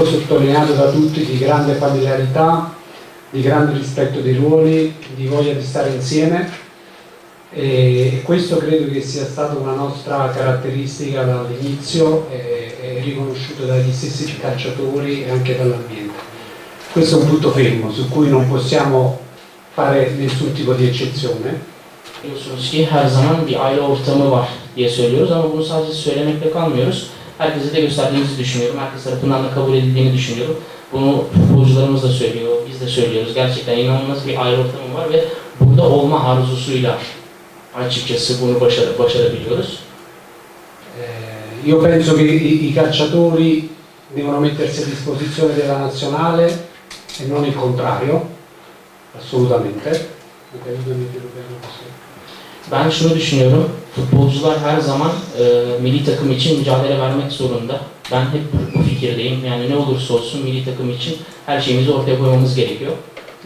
poi sottolineato da tutti, di grande familiarità, di grande rispetto dei ruoli, di voglia di stare insieme e questo credo che sia stata una nostra caratteristica dall'inizio e, e riconosciuto dagli stessi calciatori e anche dall'ambiente. Questo è un punto fermo su cui non possiamo fare nessun tipo di eccezione. Biliyorsunuz ki her zaman bir aile ortamı var diye söylüyoruz ama bunu sadece söylemekle kalmıyoruz. Herkese de gösterdiğimizi düşünüyorum. Herkes tarafından da kabul edildiğini düşünüyorum. Bunu futbolcularımız da söylüyor, biz de söylüyoruz. Gerçekten inanılmaz bir aile ortamı var ve burada olma arzusuyla açıkçası bunu başar başarabiliyoruz. Eh, io penso che i, i calciatori devono mettersi a disposizione della nazionale e non il contrario, assolutamente. Ben şunu düşünüyorum, futbolcular her zaman e, milli takım için mücadele vermek zorunda. Ben hep bu fikirdeyim. Yani ne olursa olsun milli takım için her şeyimizi ortaya koymamız gerekiyor.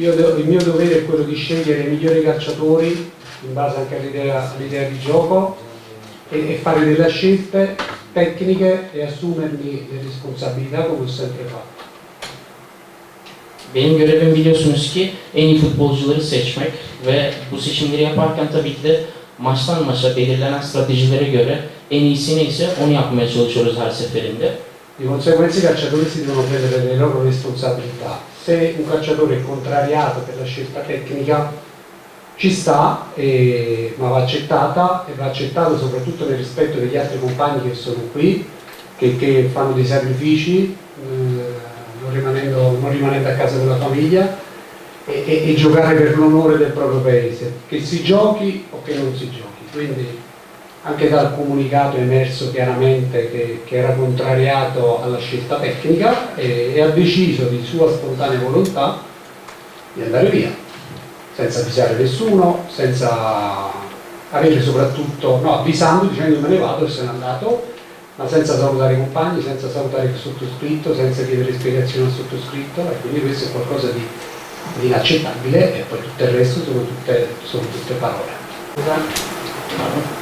Io do- il mio dovere è quello di scegliere i migliori calciatori in base anche all'idea, all'idea di gioco e, e fare delle scelte tecniche e assumermi le responsabilità come ho sempre fatto. Benim görevim biliyorsunuz ki en iyi futbolcuları seçmek ve bu seçimleri yaparken tabii ki de maçtan maça belirlenen stratejilere göre en iyisi neyse onu yapmaya çalışıyoruz her seferinde. Di conseguenza i calciatori si devono prendere le loro responsabilità. Se un calciatore è contrariato per la scelta tecnica ci sta, e- ma va accettata e va accettato soprattutto nel rispetto degli altri compagni che sono qui, che, che fanno dei sacrifici, non, rimanendo, non rimanendo a casa con la famiglia e, e- e giocare per l'onore del proprio paese, che si giochi o che non si giochi. Quindi anche dal comunicato è emerso chiaramente che, che era contrariato alla scelta tecnica e, e ha deciso di sua spontanea volontà di andare via, senza avvisare nessuno, senza avere soprattutto, no, avvisando dicendo me ne vado e se n'è andato, ma senza salutare i compagni, senza salutare il sottoscritto, senza chiedere spiegazioni al sottoscritto e quindi questo è qualcosa di, di inaccettabile e poi tutto il resto sono tutte, sono tutte parole.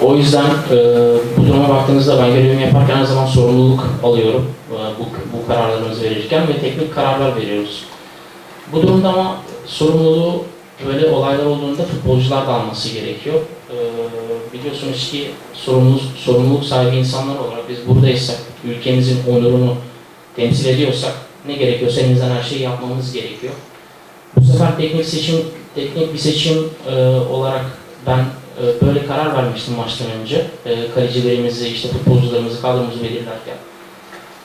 O yüzden e, bu duruma baktığınızda ben görevimi yaparken her zaman sorumluluk alıyorum e, bu, bu kararlarımızı verirken ve teknik kararlar veriyoruz. Bu durumda ama sorumluluğu böyle olaylar olduğunda futbolcular da alması gerekiyor. E, biliyorsunuz ki sorumluluk, sorumluluk sahibi insanlar olarak biz buradaysak, ülkemizin onurunu temsil ediyorsak ne gerekiyorsa elimizden her şeyi yapmamız gerekiyor. Bu sefer teknik seçim, teknik bir seçim e, olarak ben e, böyle karar vermiştim maçtan önce. E, kalecilerimizi, işte futbolcularımızı, kadromuzu belirlerken.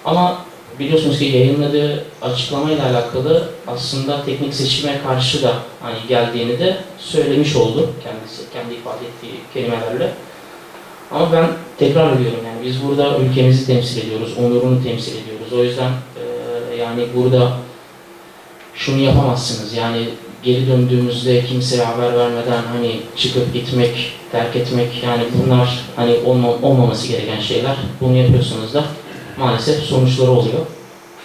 Ama biliyorsunuz ki yayınladığı açıklamayla alakalı aslında teknik seçime karşı da hani geldiğini de söylemiş oldu kendisi, kendi ifade ettiği kelimelerle. Ama ben tekrar ediyorum yani biz burada ülkemizi temsil ediyoruz, onurunu temsil ediyoruz. O yüzden e, yani burada şunu yapamazsınız yani geri döndüğümüzde kimseye haber vermeden hani çıkıp gitmek, terk etmek yani bunlar hani olma, olmaması gereken şeyler. Bunu yapıyorsanız da maalesef sonuçları oluyor.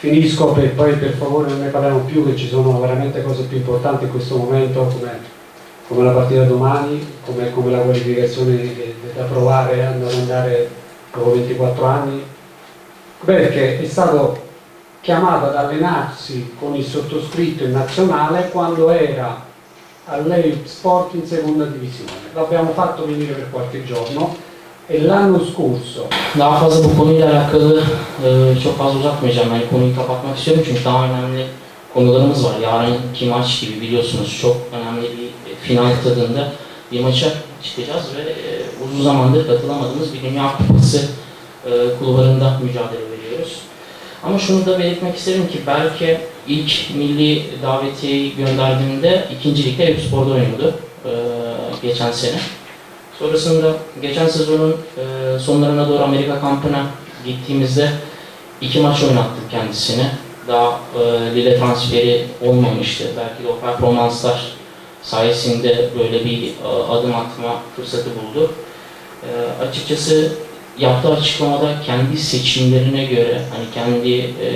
Finisco e poi per favore non ne parliamo più che ci sono veramente cose più importanti in questo momento come, come la partita domani, come, come la qualificazione da provare a non andare dopo 24 anni. Perché è stato chiamato ad allenarsi con il sottoscritto in nazionale quando era all'Eip Sport in seconda divisione. L'abbiamo fatto venire per qualche giorno e l'anno scorso Daha fazla bu konuyla alakalı e, çok fazla uzatmayacağım. Yani konuyu kapatmak istiyorum çünkü daha önemli konularımız var. Yarınki maç gibi biliyorsunuz çok önemli bir e, final tadında bir maça çıkacağız ve e, uzun zamandır katılamadığımız bir Dünya Kupası e, kulvarında mücadele veriyoruz. Ama şunu da belirtmek isterim ki belki ilk milli davetiyeyi gönderdiğimde ikinci ligde Eyüp Spor'da oynuyordu e, geçen sene. Sonrasında geçen sezonun e, sonlarına doğru Amerika kampına gittiğimizde iki maç oynattım kendisine. Daha e, Lille transferi olmamıştı. Belki de o performanslar sayesinde böyle bir e, adım atma fırsatı buldu. E, açıkçası yaptığı açıklamada kendi seçimlerine göre hani kendi e,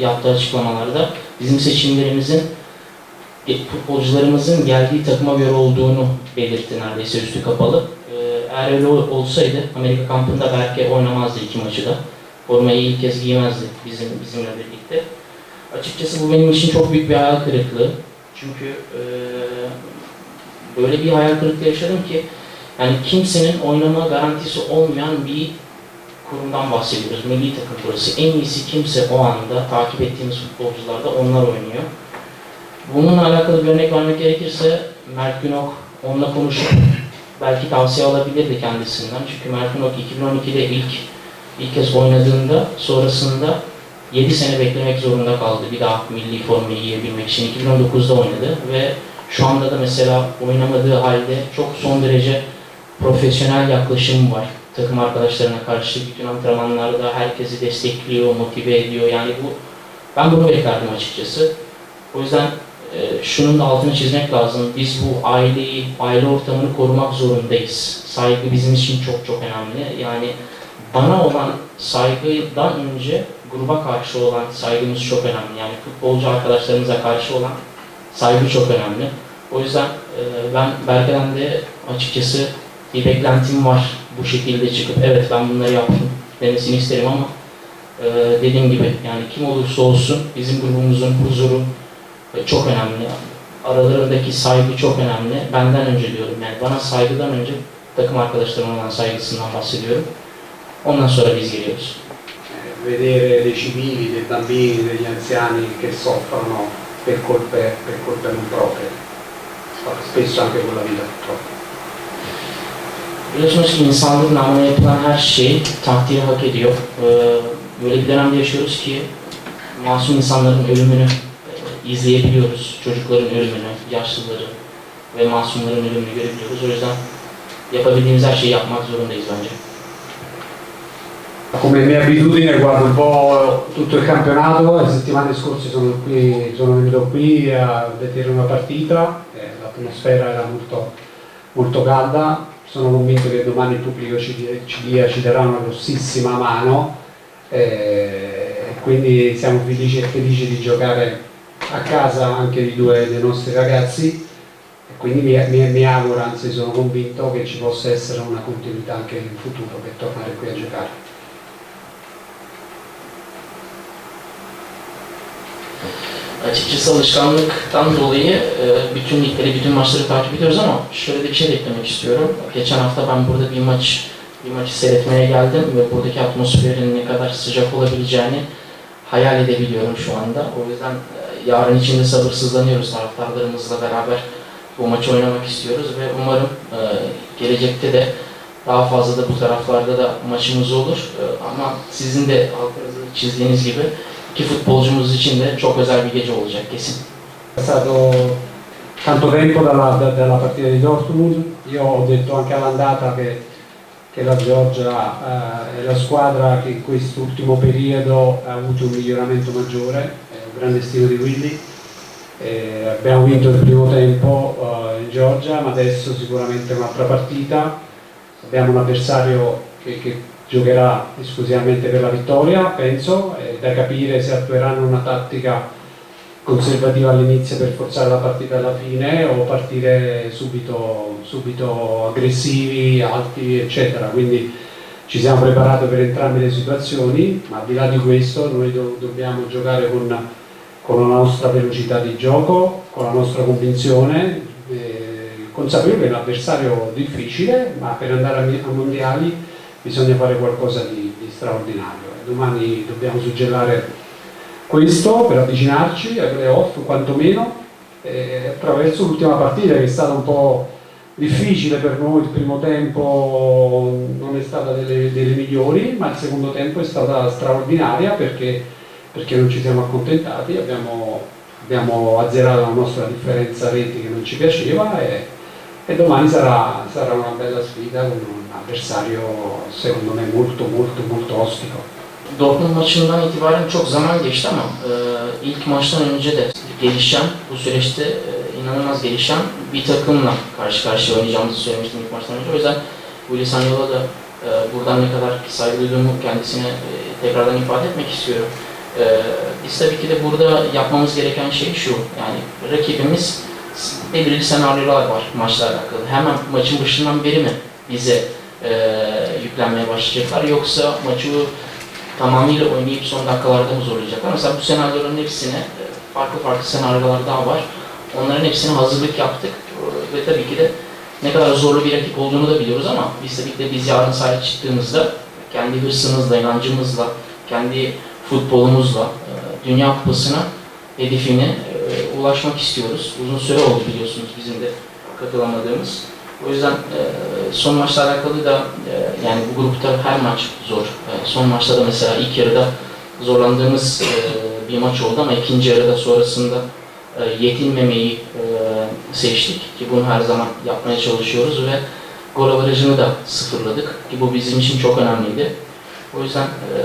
yaptığı açıklamalarda bizim seçimlerimizin e, futbolcularımızın geldiği takıma göre olduğunu belirtti neredeyse üstü kapalı. Eğer öyle ol- olsaydı Amerika kampında belki oynamazdı iki maçı da. Formayı ilk kez giymezdi bizim bizimle birlikte. Açıkçası bu benim için çok büyük bir hayal kırıklığı. Çünkü e, böyle bir hayal kırıklığı yaşadım ki yani kimsenin oynama garantisi olmayan bir kurumdan bahsediyoruz. Milli takım burası. En iyisi kimse o anda takip ettiğimiz futbolcular da onlar oynuyor. Bununla alakalı bir örnek vermek gerekirse Mert Günok onunla konuşup belki tavsiye alabilirdi kendisinden. Çünkü Mert Günok 2012'de ilk ilk kez oynadığında sonrasında 7 sene beklemek zorunda kaldı bir daha milli formayı giyebilmek için. 2019'da oynadı ve şu anda da mesela oynamadığı halde çok son derece profesyonel yaklaşım var takım arkadaşlarına karşı. Bütün antrenmanlarda herkesi destekliyor, motive ediyor. Yani bu ben bunu beklerdim açıkçası. O yüzden e, şunun da altını çizmek lazım. Biz bu aileyi, aile ortamını korumak zorundayız. Saygı bizim için çok çok önemli. Yani bana olan saygıdan önce gruba karşı olan saygımız çok önemli. Yani futbolcu arkadaşlarımıza karşı olan saygı çok önemli. O yüzden e, ben Berke'den de açıkçası bir beklentim var bu şekilde çıkıp evet ben bunları yaptım demesini isterim ama e, dediğim gibi yani kim olursa olsun bizim grubumuzun huzuru çok önemli. Aralarındaki saygı çok önemli. Benden önce diyorum yani bana saygıdan önce takım arkadaşlarıma olan saygısından bahsediyorum. Ondan sonra biz geliyoruz. Eh, vedere dei civili, dei bambini, degli anziani che soffrono per colpe, per colpe non proprie, spesso anche con la vita purtroppo. Biliyorsunuz ki insanlık namına yapılan her şey takdiri hak ediyor. Ee, böyle bir dönemde yaşıyoruz ki masum insanların ölümünü e, izleyebiliyoruz. Çocukların ölümünü, yaşlıların ve masumların ölümünü görebiliyoruz. O yüzden yapabildiğimiz her şeyi yapmak zorundayız bence. Come mia abitudine guardo un po' tutto il campionato, le settimane scorse sono, qui, sono venuto qui a vedere una partita, eh, l'atmosfera era molto, molto calda, sono convinto che domani il pubblico ci, ci, ci darà una grossissima mano eh, e quindi siamo felici e felici di giocare a casa anche di due dei nostri ragazzi e quindi mi, mi- mi auguro, anzi sono convinto che ci possa essere una continuità anche in futuro per tornare qui a giocare. Açıkçası alışkanlıktan dolayı e, bütün ligleri, bütün maçları takip ediyoruz ama şöyle de bir şey de eklemek istiyorum. Geçen hafta ben burada bir maç bir maçı seyretmeye geldim ve buradaki atmosferin ne kadar sıcak olabileceğini hayal edebiliyorum şu anda. O yüzden e, yarın için de sabırsızlanıyoruz taraftarlarımızla beraber bu maçı oynamak istiyoruz ve umarım e, gelecekte de daha fazla da bu taraflarda da maçımız olur. E, ama sizin de çizdiğiniz gibi iki futbolcumuz için de çok özel bir gece olacak kesin. Tanto tempo dalla, da- dalla partita di Dortmund, io ho detto anche all'andata che, che la Georgia eh, è la squadra che in quest'ultimo periodo ha avuto un miglioramento maggiore, grande stile di Willy. Eh, abbiamo vinto il primo tempo eh, in Georgia, ma adesso sicuramente un'altra partita. Abbiamo un avversario che, che giocherà esclusivamente per la vittoria, penso, è da capire se attueranno una tattica conservativa all'inizio per forzare la partita alla fine o partire subito, subito aggressivi, alti, eccetera. Quindi ci siamo preparati per entrambe le situazioni, ma al di là di questo noi do- dobbiamo giocare con, con la nostra velocità di gioco, con la nostra convinzione, eh, consapevoli che è un avversario difficile, ma per andare a, mondiali bisogna fare qualcosa di, di straordinario. E domani dobbiamo suggellare questo per avvicinarci ai playoff quantomeno eh, attraverso l'ultima partita che è stata un po' difficile per noi, il primo tempo non è stata delle, delle migliori, ma il secondo tempo è stata straordinaria perché, perché non ci siamo accontentati, abbiamo, abbiamo azzerato la nostra differenza reti che non ci piaceva e, e domani sarà, sarà una bella sfida con un avversario secondo me molto molto molto ostico. Dortmund maçından itibaren çok zaman geçti ama e, ilk maçtan önce de gelişen, bu süreçte e, inanılmaz gelişen bir takımla karşı karşıya oynayacağımızı söylemiştim ilk maçtan önce. O yüzden Willy Sagnol'a da e, buradan ne kadar saygı duyduğumu kendisine e, tekrardan ifade etmek istiyorum. E, biz tabii ki de burada yapmamız gereken şey şu, yani rakibimiz belirli senaryolar var maçla alakalı. Hemen maçın başından beri mi bize e, yüklenmeye başlayacaklar yoksa maçı tamamıyla oynayıp son dakikalarda mı zorlayacaklar? Mesela bu senaryoların hepsine e, farklı farklı senaryolar daha var. Onların hepsine hazırlık yaptık ve tabii ki de ne kadar zorlu bir rakip olduğunu da biliyoruz ama biz tabii ki de biz yarın sahaya çıktığımızda kendi hırsımızla, inancımızla, kendi futbolumuzla e, Dünya Kupası'na hedefine ulaşmak istiyoruz. Uzun süre oldu biliyorsunuz bizim de katılamadığımız. O yüzden e, son maçla alakalı da e, yani bu grupta her maç zor. Son maçta da mesela ilk yarıda zorlandığımız bir maç oldu ama ikinci yarıda sonrasında yetinmemeyi seçtik ki bunu her zaman yapmaya çalışıyoruz ve gol avarajını da sıfırladık ki bu bizim için çok önemliydi. O yüzden e,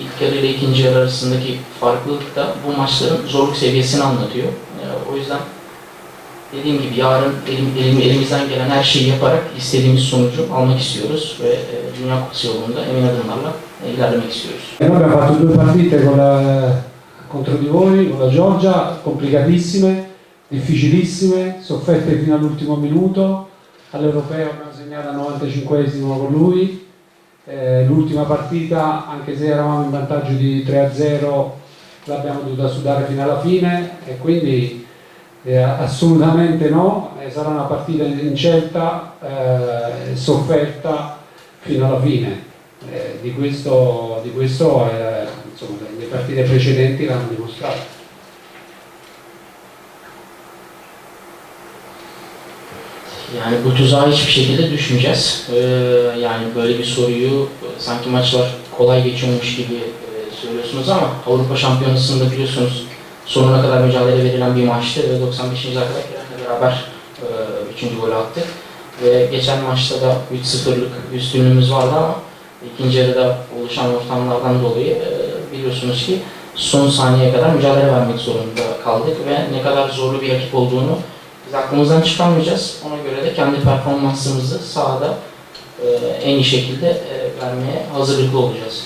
ilk yarı ile ikinci yarı arasındaki farklılık da bu maçların zorluk seviyesini anlatıyor. E, o yüzden dediğim gibi yarın elim, elim- elimizden gelen her şeyi yaparak istediğimiz sonucu almak istiyoruz ve e, Dünya Kupası yolunda emin adımlarla e, ilerlemek istiyoruz. E abbiamo fatto due partite con la- contro di voi, con la Georgia, complicatissime, difficilissime, sofferte fino all'ultimo minuto. All'Europeo abbiamo segnato al 95esimo con lui. Eh, l'ultima partita, anche se eravamo in vantaggio di 3-0, l'abbiamo dovuta sudare fino alla fine e quindi eh, assolutamente no, Eh, sarà una partita incerta, eh, sofferta fino alla fine. Eh, di questo, di questo eh, insomma, le partite precedenti l'hanno dimostrato. Yani bu tuzağa hiçbir şekilde düşmeyeceğiz. Ee, yani böyle bir soruyu sanki maçlar kolay geçiyormuş gibi e, söylüyorsunuz ama Avrupa Şampiyonası'nda biliyorsunuz sonuna kadar mücadele verilen bir maçtı ve 95. dakikada Kerem'le beraber e, 3. golü attık. Ve geçen maçta da 3-0'lık üstünlüğümüz vardı ama ikinci yarıda oluşan ortamlardan dolayı e, biliyorsunuz ki son saniyeye kadar mücadele vermek zorunda kaldık ve ne kadar zorlu bir rakip olduğunu biz aklımızdan çıkarmayacağız. Ona göre de kendi performansımızı sahada e, en iyi şekilde e, vermeye hazırlıklı olacağız.